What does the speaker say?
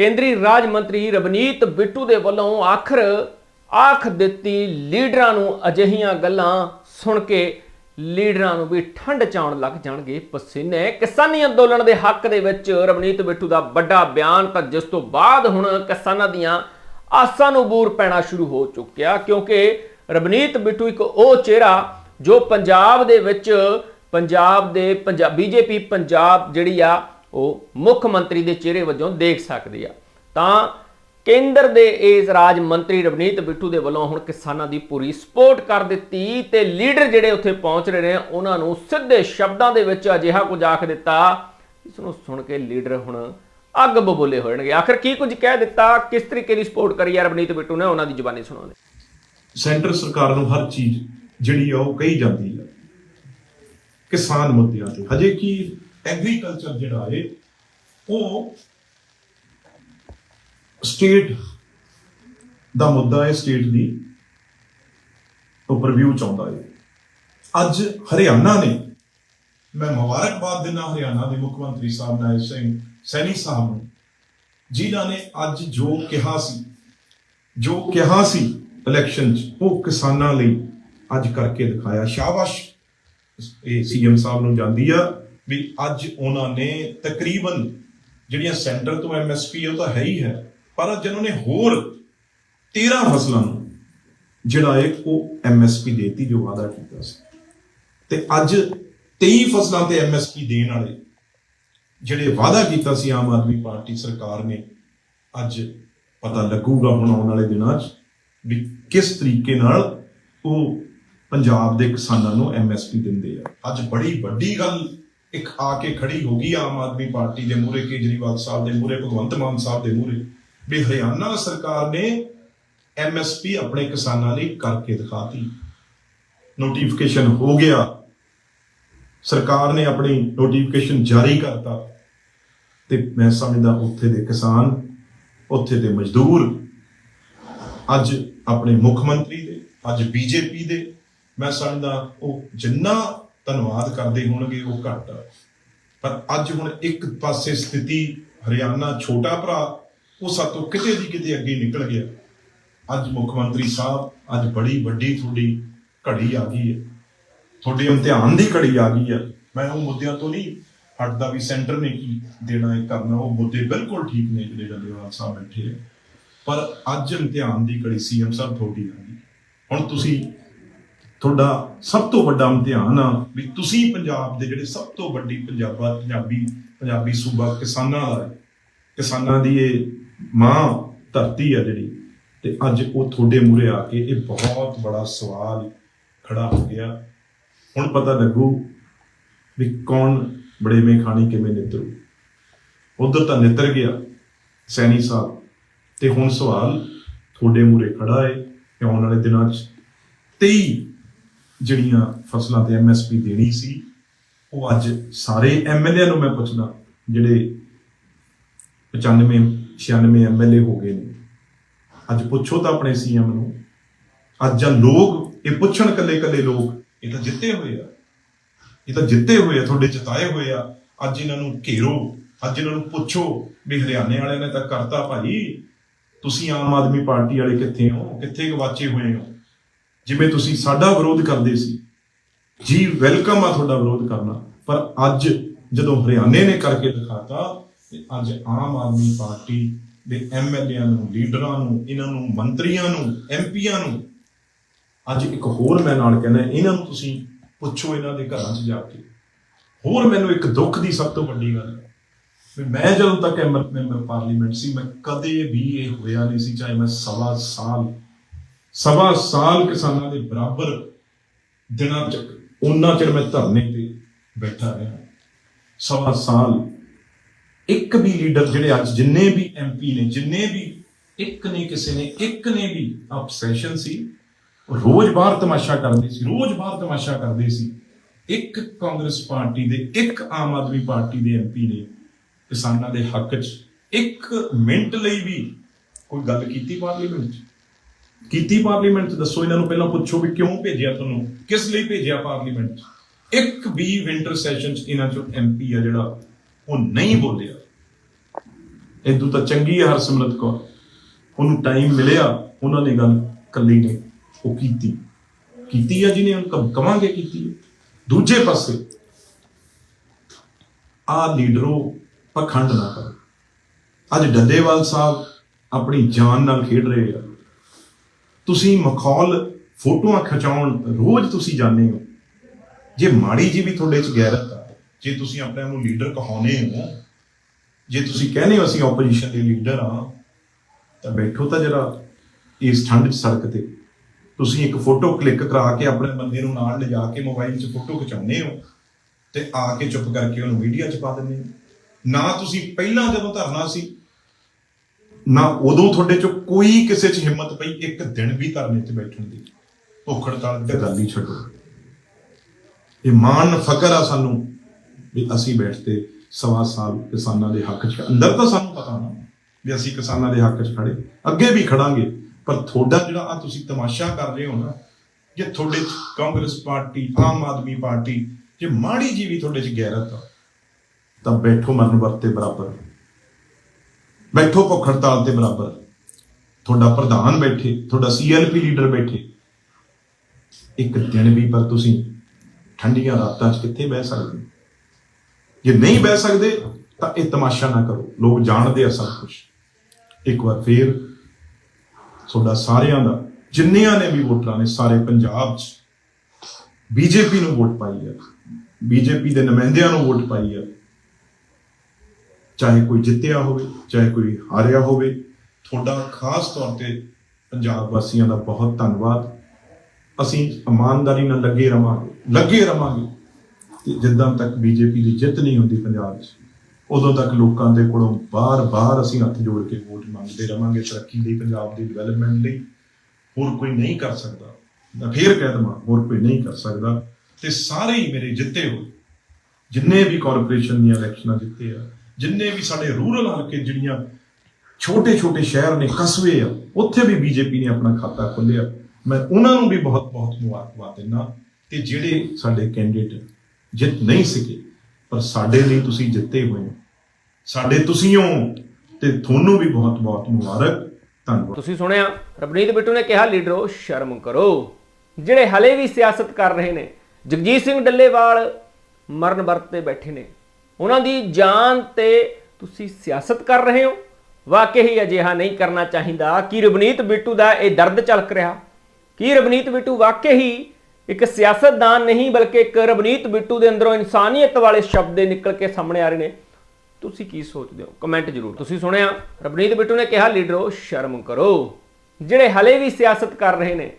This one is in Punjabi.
ਕੇਂਦਰੀ ਰਾਜ ਮੰਤਰੀ ਰਵਨੀਤ ਬਿੱਟੂ ਦੇ ਵੱਲੋਂ ਆਖਰ ਆਖ ਦਿੱਤੀ ਲੀਡਰਾਂ ਨੂੰ ਅਜਿਹੀਆਂ ਗੱਲਾਂ ਸੁਣ ਕੇ ਲੀਡਰਾਂ ਨੂੰ ਵੀ ਠੰਡ ਚਾਉਣ ਲੱਗ ਜਾਣਗੇ ਪਸੀਨੇ। ਕਿਸਾਨੀ ਅੰਦੋਲਨ ਦੇ ਹੱਕ ਦੇ ਵਿੱਚ ਰਵਨੀਤ ਬਿੱਟੂ ਦਾ ਵੱਡਾ ਬਿਆਨ ਤਾਂ ਜਿਸ ਤੋਂ ਬਾਅਦ ਹੁਣ ਕਿਸਾਨਾਂ ਦੀਆਂ ਆਸਾਂ ਨੂੰ ਬੂਰ ਪੈਣਾ ਸ਼ੁਰੂ ਹੋ ਚੁੱਕਿਆ, ਕਿਉਂਕਿ ਰਵਨੀਤ ਬਿੱਟੂ ਇੱਕ ਉਹ ਚਿਹਰਾ ਜੋ ਪੰਜਾਬ ਦੇ ਵਿੱਚ ਪੰਜਾਬ ਦੇ ਪੰਜਾਬ ਬੀਜੇਪੀ ਪੰਜਾਬ ਜਿਹੜੀ ਆ ਉਹ ਮੁੱਖ ਮੰਤਰੀ ਦੇ ਚਿਹਰੇ ਵਜੋਂ ਦੇਖ ਸਕਦੀ ਆ। ਤਾਂ ਕੇਂਦਰ ਦੇ ਇਸ ਰਾਜ ਮੰਤਰੀ ਰਵਨੀਤ ਬਿੱਟੂ ਦੇ ਵੱਲੋਂ ਹੁਣ ਕਿਸਾਨਾਂ ਦੀ ਪੂਰੀ ਸਪੋਰਟ ਕਰ ਦਿੱਤੀ ਤੇ ਲੀਡਰ ਜਿਹੜੇ ਉੱਥੇ ਪਹੁੰਚ ਰਹੇ ਨੇ ਉਹਨਾਂ ਨੂੰ ਸਿੱਧੇ ਸ਼ਬਦਾਂ ਦੇ ਵਿੱਚ ਅਜਿਹਾ ਕੁਝ ਆਖ ਦਿੱਤਾ, ਇਸ ਨੂੰ ਸੁਣ ਕੇ ਲੀਡਰ ਹੁਣ ਅੱਗ ਬਬੋਲੇ ਹੋਣਗੇ ਆਖਰ ਕੀ ਕੁਝ ਕਹਿ ਦਿੱਤਾ? ਕਿਸ ਤਰੀਕੇ ਦੀ ਸਪੋਰਟ ਕਰੀ ਆ ਰਵਨੀਤ ਬਿੱਟੂ ਨੇ? ਉਹਨਾਂ ਦੀ ਜ਼ੁਬਾਨੀ ਸੁਣਾਉਂਦੇ ਸੈਂਟਰ ਸਰਕਾਰ ਨੂੰ ਹਰ ਚੀਜ਼ ਜਿਹੜੀ ਆ ਉਹ ਕਹੀ ਜਾਂਦੀ ਹੈ ਕਿਸਾਨ ਮੁੱਦਿਆਂ ਤੇ। ਹਜੇ ਕੀ ਐਗਰੀਕਲਚਰ ਜਿਹੜਾ ਹੈ ਉਹ ਸਟੇਟ ਦਾ ਮੁੱਦਾ ਹੈ ਸਟੇਟ ਦੀ ਓਵਰਵਿਊ ਚਾਹੁੰਦਾ ਹੈ ਅੱਜ ਹਰਿਆਣਾ ਨੇ, ਮੈਂ ਮੁਬਾਰਕਬਾਦ ਦਿੰਦਾ ਹਰਿਆਣਾ ਦੇ ਮੁੱਖ ਮੰਤਰੀ ਸਾਹਿਬ ਨਾਇਬ ਸਿੰਘ ਸੈਣੀ ਸਾਹਿਬ ਨੂੰ, ਜਿਨ੍ਹਾਂ ਨੇ ਅੱਜ ਜੋ ਕਿਹਾ ਸੀ, ਜੋ ਕਿਹਾ ਸੀ ਇਲੈਕਸ਼ਨ 'ਚ, ਉਹ ਕਿਸਾਨਾਂ ਲਈ ਅੱਜ ਕਰਕੇ ਦਿਖਾਇਆ। ਸ਼ਾਬਾਸ਼। ਇਹ ਸੀਐਮ ਸਾਹਿਬ ਨੂੰ ਜਾਂਦੀ ਆ। ਵੀ ਅੱਜ ਉਹਨਾਂ ਨੇ ਤਕਰੀਬਨ ਜਿਹੜੀਆਂ ਸੈਂਟਰ ਤੋਂ ਐਮਐਸਪੀ ਉਹ ਤਾਂ ਹੈ ਹੀ ਹੈ, ਪਰ ਅੱਜ ਉਹਨਾਂ ਨੇ ਹੋਰ 13 ਫਸਲਾਂ ਨੂੰ ਜਿਹੜਾ ਹੈ ਉਹ ਐਮਐਸਪੀ ਦੇਤੀ ਜੋ ਵਾਅਦਾ ਕੀਤਾ ਸੀ। ਤੇ ਅੱਜ 23 ਫਸਲਾਂ ਤੇ ਐਮਐਸਪੀ ਦੇਣ ਵਾਲੇ ਜਿਹੜੇ ਵਾਅਦਾ ਕੀਤਾ ਸੀ ਆਮ ਆਦਮੀ ਪਾਰਟੀ ਸਰਕਾਰ ਨੇ, ਅੱਜ ਪਤਾ ਲੱਗੂਗਾ ਹੁਣ ਆਉਣ ਵਾਲੇ ਦਿਨਾਂ 'ਚ ਵੀ ਕਿਸ ਤਰੀਕੇ ਨਾਲ ਉਹ ਪੰਜਾਬ ਦੇ ਕਿਸਾਨਾਂ ਨੂੰ ਐਮਐਸਪੀ ਦਿੰਦੇ ਆ। ਅੱਜ ਬੜੀ ਵੱਡੀ ਗੱਲ ਇੱਕ ਆ ਕੇ ਖੜੀ ਹੋ ਗਈ ਆਮ ਆਦਮੀ ਪਾਰਟੀ ਦੇ ਮੂਹਰੇ, ਕੇਜਰੀਵਾਲ ਸਾਹਿਬ ਦੇ ਮੂਹਰੇ, ਭਗਵੰਤ ਮਾਨ ਸਾਹਿਬ ਦੇ ਮੂਹਰੇ। ਵੀ ਹਰਿਆਣਾ ਸਰਕਾਰ ਨੇ ਐਮਐਸਪੀ ਆਪਣੇ ਕਿਸਾਨਾਂ ਲਈ ਕਰਕੇ ਦਿਖਾਤੀ। ਨੋਟੀਫਿਕੇਸ਼ਨ ਹੋ ਗਿਆ। ਸਰਕਾਰ ਨੇ ਆਪਣੀ ਨੋਟੀਫਿਕੇਸ਼ਨ ਜਾਰੀ ਕਰਤਾ। ਤੇ ਮੈਂ ਸਮਝਦਾ ਉੱਥੇ ਦੇ ਕਿਸਾਨ, ਉੱਥੇ ਦੇ ਮਜ਼ਦੂਰ, ਅੱਜ ਆਪਣੇ ਮੁੱਖ ਮੰਤਰੀ ਦੇ, ਅੱਜ ਬੀਜੇਪੀ ਦੇ, ਮੈਂ ਸਮਝਦਾ ਉਹ ਜਿੰਨਾ ਧੰਨਵਾਦ ਕਰਦੇ ਹੋਣਗੇ ਉਹ ਘੱਟ। ਪਰ ਅੱਜ ਹੁਣ ਇੱਕ ਪਾਸੇ ਸਥਿਤੀ ਹਰਿਆਣਾ ਛੋਟਾ ਭਰਾ, ਉਹ ਸਾਤੋਂ ਕਿਤੇ ਦੀ ਕਿਤੇ ਅੱਗੇ ਨਿਕਲ ਗਿਆ। ਅੱਜ ਮੁੱਖ ਮੰਤਰੀ ਸਾਹਿਬ, ਅੱਜ ਬੜੀ ਵੱਡੀ ਤੁਹਾਡੀ ਘੜੀ ਆ ਗਈ ਹੈ। ਤੁਹਾਡੇ ਇਮਤਿਹਾਨ ਦੀ ਘੜੀ ਆ ਗਈ ਹੈ। ਮੈਂ ਉਹ ਮੁੱਦਿਆਂ ਤੋਂ ਨਹੀਂ ਹਟਦਾ ਵੀ ਸੈਂਟਰ ਨੇ ਕੀ ਦੇਣਾ ਹੈ ਕਰਨਾ, ਉਹ ਮੁੱਦੇ ਬਿਲਕੁਲ ਠੀਕ ਨੇ ਜਿਹੜੇ ਜੰਦੇਵਾਲ ਸਾਹਿਬ ਬੈਠੇ ਹੈ ਪਰ ਅੱਜ ਇਮਤਿਹਾਨ ਦੀ ਘੜੀ ਸੀਐਮ ਸਾਹਿਬ, ਤੁਹਾਡੀ ਆ ਗਈ। ਹੁਣ ਤੁਸੀਂ ਤੁਹਾਡਾ ਸਭ ਤੋਂ ਵੱਡਾ ਇਮਤਿਹਾਨ ਆ ਵੀ ਤੁਸੀਂ ਪੰਜਾਬ ਦੇ ਜਿਹੜੇ ਸਭ ਤੋਂ ਵੱਡੀ ਪੰਜਾਬਾ, ਪੰਜਾਬੀ ਪੰਜਾਬੀ ਸੂਬਾ ਕਿਸਾਨਾਂ ਦਾ ਹੈ। ਕਿਸਾਨਾਂ ਦੀ ਇਹ ਮਾਂ ਧਰਤੀ ਆ ਜਿਹੜੀ। ਤੇ ਅੱਜ ਉਹ ਤੁਹਾਡੇ ਮੂਹਰੇ ਆ ਕੇ ਇਹ ਬਹੁਤ ਬੜਾ ਸਵਾਲ ਖੜਾ ਹੋ ਗਿਆ। ਹੁਣ ਪਤਾ ਲੱਗੂ ਵੀ ਕੌਣ ਬੜੇਵੇਂ ਖਾਣੀ ਕਿਵੇਂ ਨਿਤਰੂ। ਉਧਰ ਤਾਂ ਨਿਤਰ ਗਿਆ ਸੈਣੀ ਸਾਹਿਬ। ਤੇ ਹੁਣ ਸਵਾਲ ਤੁਹਾਡੇ ਮੂਹਰੇ ਖੜਾ ਹੈ ਕਿ ਆਉਣ ਵਾਲੇ ਦਿਨਾਂ 'ਚ 23 ਜਿਹੜੀਆਂ ਫਸਲਾਂ ਤੇ ਐਮਐਸਪੀ ਦੇਣੀ ਸੀ, ਉਹ ਅੱਜ ਸਾਰੇ ਐਮਐਲਏ ਨੂੰ ਮੈਂ ਪੁੱਛਦਾ, ਜਿਹੜੇ 95 96 ਐਮਐਲਏ ਹੋ ਗਏ ਨੇ। ਅੱਜ ਪੁੱਛੋ ਤਾਂ ਆਪਣੇ ਸੀਐਮ ਨੂੰ। ਅੱਜ ਜਾਂ ਲੋਕ, ਇਹ ਪੁੱਛਣ ਕੱਲੇ ਕੱਲੇ ਲੋਕ, ਇਹ ਤਾਂ ਜਿੱਤੇ ਹੋਏ ਆ। ਇਹ ਤਾਂ ਜਿੱਤੇ ਹੋਏ ਆ, ਤੁਹਾਡੇ ਜਿਤਾਏ ਹੋਏ ਆ। ਅੱਜ ਇਹਨਾਂ ਨੂੰ ਘੇਰੋ, ਅੱਜ ਇਹਨਾਂ ਨੂੰ ਪੁੱਛੋ ਵੀ ਹਰਿਆਣੇ ਵਾਲਿਆਂ ਨੇ ਤਾਂ ਕਰਤਾ ਭਾਈ, ਤੁਸੀਂ ਆਮ ਆਦਮੀ ਪਾਰਟੀ ਵਾਲੇ ਕਿੱਥੇ ਹੋ? ਕਿੱਥੇ ਗਵਾਚੇ ਹੋਏ ਹੋ? ਜਿਵੇਂ ਤੁਸੀਂ ਸਾਡਾ ਵਿਰੋਧ ਕਰਦੇ ਸੀ। ਜੀ ਵੈਲਕਮ ਆ ਤੁਹਾਡਾ ਵਿਰੋਧ ਕਰਨਾ। ਪਰ ਅੱਜ ਜਦੋਂ ਹਰਿਆਣੇ ਨੇ ਕਰਕੇ ਦਿਖਾਤਾ, ਤੇ ਅੱਜ ਆਮ ਆਦਮੀ ਪਾਰਟੀ ਦੇ ਐਮਐਲਏਆਂ ਨੂੰ, ਲੀਡਰਾਂ ਨੂੰ, ਇਹਨਾਂ ਨੂੰ, ਮੰਤਰੀਆਂ ਨੂੰ ਐਮਪੀਆਂ ਨੂੰ, ਅੱਜ ਇੱਕ ਹੋਰ ਮੈਂ ਨਾਲ ਕਹਿੰਦਾ, ਇਹਨਾਂ ਨੂੰ ਤੁਸੀਂ ਪੁੱਛੋ ਇਹਨਾਂ ਦੇ ਘਰਾਂ 'ਚ ਜਾ ਕੇ। ਹੋਰ ਮੈਨੂੰ ਇੱਕ ਦੁੱਖ ਦੀ ਸਭ ਤੋਂ ਵੱਡੀ ਗੱਲ ਹੈ ਵੀ ਮੈਂ ਜਦੋਂ ਤੱਕ ਐਮ- ਮੈਂਬਰ ਪਾਰਲੀਮੈਂਟ ਸੀ, ਮੈਂ ਕਦੇ ਵੀ ਇਹ ਹੋਇਆ ਨਹੀਂ ਸੀ, ਚਾਹੇ ਮੈਂ ਸਵਾ ਸਾਲ ਸਵਾ ਸਾਲ ਕਿਸਾਨਾਂ ਦੇ ਬਰਾਬਰ ਦਿਨਾਂ ਚ ਉਹਨਾਂ ਚਿਰ ਮੈਂ ਧਰਨੇ ਤੇ ਬੈਠਾ ਰਿਹਾ। ਸਵਾ ਸਾਲ ਇੱਕ ਵੀ ਲੀਡਰ ਜਿਹੜੇ ਅੱਜ ਜਿੰਨੇ ਵੀ ਐਮਪੀ ਨੇ, ਜਿੰਨੇ ਵੀ ਇੱਕ ਨੇ ਕਿਸੇ ਨੇ, ਇੱਕ ਨੇ ਵੀ ਆਬਸੈਸ਼ਨ ਸੀ, ਰੋਜ਼ ਬਾਹਰ ਤਮਾਸ਼ਾ ਕਰਦੇ ਸੀ, ਰੋਜ਼ ਬਾਹਰ ਤਮਾਸ਼ਾ ਕਰਦੇ ਸੀ। ਇੱਕ ਕਾਂਗਰਸ ਪਾਰਟੀ ਦੇ, ਇੱਕ ਆਮ ਆਦਮੀ ਪਾਰਟੀ ਦੇ ਐਮਪੀ ਨੇ ਕਿਸਾਨਾਂ ਦੇ ਹੱਕ 'ਚ ਇੱਕ ਮਿੰਟ ਲਈ ਵੀ ਕੋਈ ਗੱਲ ਕੀਤੀ ਪਾਰਲੀਮੈਂਟ 'ਚ? ਕੀਤੀ ਪਾਰਲੀਮੈਂਟ 'ਚ ਦੱਸੋ, ਇਹਨਾਂ ਨੂੰ ਪਹਿਲਾਂ ਪੁੱਛੋ ਵੀ ਕਿਉਂ ਭੇਜਿਆ ਤੁਹਾਨੂੰ? ਕਿਸ ਲਈ ਭੇਜਿਆ ਪਾਰਲੀਮੈਂਟ? 'ਚ ਇੱਕ ਵੀ ਵਿੰਟਰ ਸੈਸ਼ਨ 'ਚ ਇਹਨਾਂ 'ਚੋਂ ਐਮਪੀ ਆ ਜਿਹੜਾ, ਉਹ ਨਹੀਂ ਬੋਲਿਆ। ਇਦੋਂ ਤਾਂ ਚੰਗੀ ਹੈ ਹਰਸਿਮਰਤ ਕੌਰ। ਉਹਨੂੰ ਟਾਈਮ ਮਿਲਿਆ, ਉਹਨਾਂ ਨੇ ਗੱਲ ਕੱਲੀ ਨੇ ਉਹ ਕੀਤੀ। ਕੀਤੀ ਆ ਜਿਹਨੇ, ਉਹਨੂੰ ਕਵਾਂਗੇ ਕੀਤੀ ਹੈ। ਦੂਜੇ ਪਾਸੇ, ਆ ਲੀਡਰੋ ਪਖੰਡ ਨਾ ਕਰੋ। ਅੱਜ ਡੱਲੇਵਾਲ ਸਾਹਿਬ ਆਪਣੀ ਜਾਨ ਨਾਲ ਖੇਡ ਰਹੇ ਆ। ਤੁਸੀਂ ਮਖੌਲ ਫੋਟੋਆਂ ਖਿਚਾਉਣ ਰੋਜ਼ ਤੁਸੀਂ ਜਾਂਦੇ ਹੋ। ਜੇ ਮਾੜੀ ਜੀ ਵੀ ਤੁਹਾਡੇ ਚ ਗੈਰਤ ਆ, ਜੇ ਤੁਸੀਂ ਆਪਣੇ ਨੂੰ ਲੀਡਰ ਕਹਾਉਨੇ ਹੋ, ਜੇ ਤੁਸੀਂ ਕਹਿੰਦੇ ਹੋ ਅਸੀਂ ਆਪੋਜੀਸ਼ਨ ਦੇ ਲੀਡਰ ਆ ਤਾਂ ਬੈਠੋ ਤਾਂ ਜਰਾ ਇਸ ਠੰਡ 'ਚ ਸੜਕ ਤੇ। ਤੁਸੀਂ ਇੱਕ ਫੋਟੋ ਕਲਿੱਕ ਕਰਾ ਕੇ ਆਪਣੇ ਬੰਦੇ ਨੂੰ ਨਾਲ ਲਿਜਾ ਕੇ ਮੋਬਾਈਲ 'ਚ ਫੋਟੋ ਖਿਚਾਉਂਦੇ ਹੋ ਤੇ ਆ ਕੇ ਚੁੱਪ ਕਰਕੇ ਉਹਨੂੰ ਮੀਡੀਆ 'ਚ ਪਾ ਦਿੰਦੇ ਹੋ। ਨਾ ਤੁਸੀਂ ਪਹਿਲਾਂ ਜਦੋਂ ਧਰਨਾ ਸੀ ਨਾ ਉਦੋਂ ਤੁਹਾਡੇ 'ਚ ਕੋਈ ਕਿਸੇ 'ਚ ਹਿੰਮਤ ਪਈ ਇੱਕ ਦਿਨ ਵੀ ਧਰਨੇ 'ਤੇ ਬੈਠਣ ਦੀ। ਭੁੱਖ ਹੜਤਾਲ ਦੀ ਗੱਲ ਹੀ ਛੱਡੋ। ਇਹ ਮਾਣ ਫਕਰ ਆ ਸਾਨੂੰ ਵੀ ਅਸੀਂ ਬੈਠਦੇ ਸਵਾ ਸਾਲ ਕਿਸਾਨਾਂ ਦੇ ਹੱਕ 'ਚ। ਅੰਦਰ ਤਾਂ ਸਾਨੂੰ ਪਤਾ ਨਾ ਵੀ ਅਸੀਂ ਕਿਸਾਨਾਂ ਦੇ ਹੱਕ 'ਚ ਖੜੇ। ਅੱਗੇ ਵੀ ਖੜਾਂਗੇ, ਪਰ ਤੁਹਾਡਾ ਜਿਹੜਾ ਆ ਤੁਸੀਂ ਤਮਾਸ਼ਾ ਕਰ ਰਹੇ ਹੋ ਨਾ, ਜੇ ਤੁਹਾਡੇ 'ਚ ਕਾਂਗਰਸ ਪਾਰਟੀ, ਆਮ ਆਦਮੀ ਪਾਰਟੀ, ਜੇ ਮਾੜੀ ਜੀ ਵੀ ਤੁਹਾਡੇ 'ਚ ਗੈਰਤ ਆ, ਤਾਂ ਬੈਠੋ ਮਰਨ ਵਰਤੇ ਬਰਾਬਰ। ਬੈਠੋ ਭੁੱਖ ਹੜਤਾਲ ਤੇ ਬਰਾਬਰ। ਤੁਹਾਡਾ ਪ੍ਰਧਾਨ ਬੈਠੇ, ਤੁਹਾਡਾ ਸੀਐਲਪੀ ਲੀਡਰ ਬੈਠੇ। ਇੱਕ ਦਿਨ ਵੀ ਪਰ ਤੁਸੀਂ ਠੰਡੀਆਂ ਰਾਤਾਂ 'ਚ ਕਿੱਥੇ ਬਹਿ ਸਕਦੇ ਜੇ ਨਹੀਂ ਬਹਿ ਸਕਦੇ, ਤਾਂ ਇਹ ਤਮਾਸ਼ਾ ਨਾ ਕਰੋ। ਲੋਕ ਜਾਣਦੇ ਆ ਸਭ ਕੁਝ ਇੱਕ ਵਾਰ ਫੇਰ ਤੁਹਾਡਾ ਸਾਰਿਆਂ ਦਾ, ਜਿੰਨਿਆਂ ਨੇ ਵੀ ਵੋਟਰਾਂ ਨੇ, ਸਾਰੇ ਪੰਜਾਬ 'ਚ ਬੀਜੇਪੀ ਨੂੰ ਵੋਟ ਪਾਈ ਹੈ ਬੀਜੇਪੀ ਦੇ ਨੁਮਾਇੰਦਿਆਂ ਨੂੰ ਵੋਟ ਪਾਈ ਹੈ ਚਾਹੇ ਕੋਈ ਜਿੱਤਿਆ ਹੋਵੇ, ਚਾਹੇ ਕੋਈ ਹਾਰਿਆ ਹੋਵੇ, ਤੁਹਾਡਾ ਖਾਸ ਤੌਰ ਤੇ ਪੰਜਾਬ ਵਾਸੀਆਂ ਦਾ ਬਹੁਤ ਧੰਨਵਾਦ। ਅਸੀਂ ਇਮਾਨਦਾਰੀ ਨਾਲ ਲੱਗੇ ਰਵਾਂਗੇ ਲੱਗੇ ਰਵਾਂਗੇ ਤੇ ਜਿੱਦਾਂ ਤੱਕ ਬੀਜੇਪੀ ਦੀ ਜਿੱਤ ਨਹੀਂ ਹੁੰਦੀ ਪੰਜਾਬ 'ਚ ਉਦੋਂ ਤੱਕ ਲੋਕਾਂ ਦੇ ਕੋਲੋਂ ਬਾਰ-ਬਾਰ ਅਸੀਂ ਹੱਥ ਜੋੜ ਕੇ ਵੋਟ ਮੰਗਦੇ ਰਵਾਂਗੇ ਤਰੱਕੀ ਲਈ, ਪੰਜਾਬ ਦੀ ਡਿਵੈਲਪਮੈਂਟ ਲਈ। ਹੋਰ ਕੋਈ ਨਹੀਂ ਕਰ ਸਕਦਾ। ਮੈਂ ਫੇਰ ਕਹਿ ਦਵਾਂ, ਹੋਰ ਕੋਈ ਨਹੀਂ ਕਰ ਸਕਦਾ। ਤੇ ਸਾਰੇ ਹੀ ਮੇਰੇ ਜਿੱਤੇ ਹੋਏ, ਜਿੰਨੇ ਵੀ ਕਾਰਪੋਰੇਸ਼ਨ ਦੀਆਂ ਇਲੈਕਸ਼ਨਾਂ ਜਿੱਤੇ ਆ ਜਿੰਨੇ ਵੀ ਸਾਡੇ ਰੂਰਲ ਹਲਕੇ ਜਿਹੜੀਆਂ ਛੋਟੇ ਛੋਟੇ ਸ਼ਹਿਰ ਨੇ, ਕਸਬੇ ਆ, ਉੱਥੇ ਵੀ ਬੀਜੇਪੀ ਨੇ ਆਪਣਾ ਖਾਤਾ ਖੋਲ੍ਹਿਆ। ਮੈਂ ਉਹਨਾਂ ਨੂੰ ਵੀ ਬਹੁਤ ਬਹੁਤ ਮੁਬਾਰਕਬਾਦ ਦਿੰਦਾ ਤੇ ਜਿਹੜੇ ਸਾਡੇ ਕੈਂਡੀਡੇਟ ਜਿੱਤ ਨਹੀਂ ਸਕੇ, ਪਰ ਸਾਡੇ ਲਈ ਤੁਸੀਂ ਜਿੱਤੇ ਹੋਏ ਹੋ। ਸਾਡੇ ਤੁਸੀਂ ਹੋ ਤੇ ਤੁਹਾਨੂੰ ਵੀ ਬਹੁਤ ਬਹੁਤ ਮੁਬਾਰਕ। ਧੰਨਵਾਦ। ਤੁਸੀਂ ਸੁਣਿਆ, ਰਵਨੀਤ ਬਿੱਟੂ ਨੇ ਕਿਹਾ, ਲੀਡਰੋ, ਸ਼ਰਮ ਕਰੋ। ਜਿਹੜੇ ਹਲੇ ਵੀ ਸਿਆਸਤ ਕਰ ਰਹੇ ਨੇ, ਜਗਜੀਤ ਸਿੰਘ ਡੱਲੇਵਾਲ ਮਰਨ ਵਰਤ ਤੇ ਬੈਠੇ ਨੇ। ਉਹਨਾਂ ਦੀ ਜਾਨ ਤੇ ਤੁਸੀਂ ਸਿਆਸਤ ਕਰ ਰਹੇ ਹੋ। ਵਾਕਈ ਹੀ ਅਜਿਹਾ ਨਹੀਂ ਕਰਨਾ ਚਾਹੀਦਾ। ਕਿ ਰਵਨੀਤ ਬਿੱਟੂ ਦਾ ਇਹ ਦਰਦ ਝਲਕ ਰਿਹਾ? ਕੀ ਰਵਨੀਤ ਬਿੱਟੂ ਵਾਕਈ ਹੀ ਇੱਕ ਸਿਆਸਤਦਾਨ ਨਹੀਂ, ਬਲਕਿ ਇੱਕ ਰਵਨੀਤ ਬਿੱਟੂ ਦੇ ਅੰਦਰੋਂ ਇਨਸਾਨੀਅਤ ਵਾਲੇ ਸ਼ਬਦ ਦੇ ਨਿਕਲ ਕੇ ਸਾਹਮਣੇ ਆ ਰਹੇ ਨੇ। ਤੁਸੀਂ ਕੀ ਸੋਚਦੇ ਹੋ? ਕਮੈਂਟ ਜ਼ਰੂਰ। ਤੁਸੀਂ ਸੁਣਿਆ, ਰਵਨੀਤ ਬਿੱਟੂ ਨੇ ਕਿਹਾ, ਲੀਡਰੋ, ਸ਼ਰਮ ਕਰੋ। ਜਿਹੜੇ ਹਲੇ ਵੀ ਸਿਆਸਤ ਕਰ ਰਹੇ ਨੇ